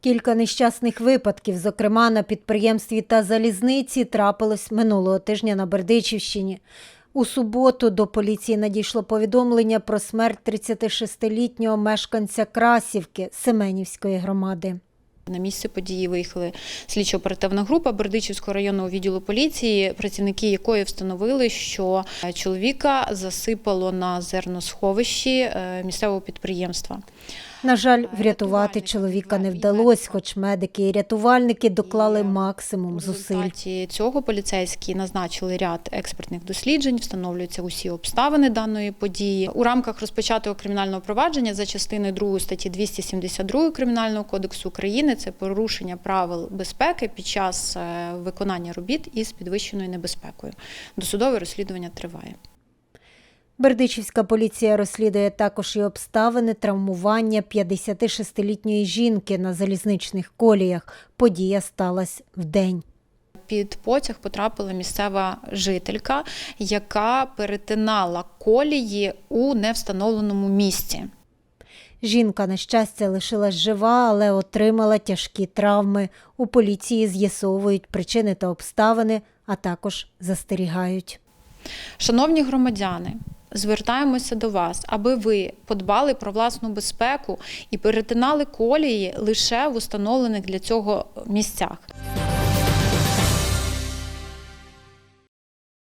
Кілька нещасних випадків, зокрема на підприємстві та залізниці, трапилось минулого тижня на Бердичівщині. У суботу до поліції надійшло повідомлення про смерть 36-літнього мешканця Красівки Семенівської громади. На місце події виїхали слідчо-оперативна група Бердичівського районного відділу поліції, працівники якої встановили, що чоловіка засипало на зерносховищі е, місцевого підприємства. На жаль, врятувати чоловіка не вдалося, хоч медики і рятувальники доклали максимум зусиль. результаті цього поліцейські назначили ряд експертних досліджень, встановлюються усі обставини даної події. У рамках розпочатого кримінального провадження за частиною 2 статті 272 Кримінального кодексу України це порушення правил безпеки під час е, виконання робіт із підвищеною небезпекою. Досудове розслідування триває. Бердичівська поліція розслідує також і обставини травмування 56-літньої жінки на залізничних коліях. Подія сталася вдень. Під потяг потрапила місцева жителька, яка перетинала колії у невстановленому місці. Жінка, на щастя, лишилась жива, але отримала тяжкі травми. У поліції з'ясовують причини та обставини, а також застерігають. Шановні громадяни, звертаємося до вас, аби ви подбали про власну безпеку і перетинали колії лише в установлених для цього місцях.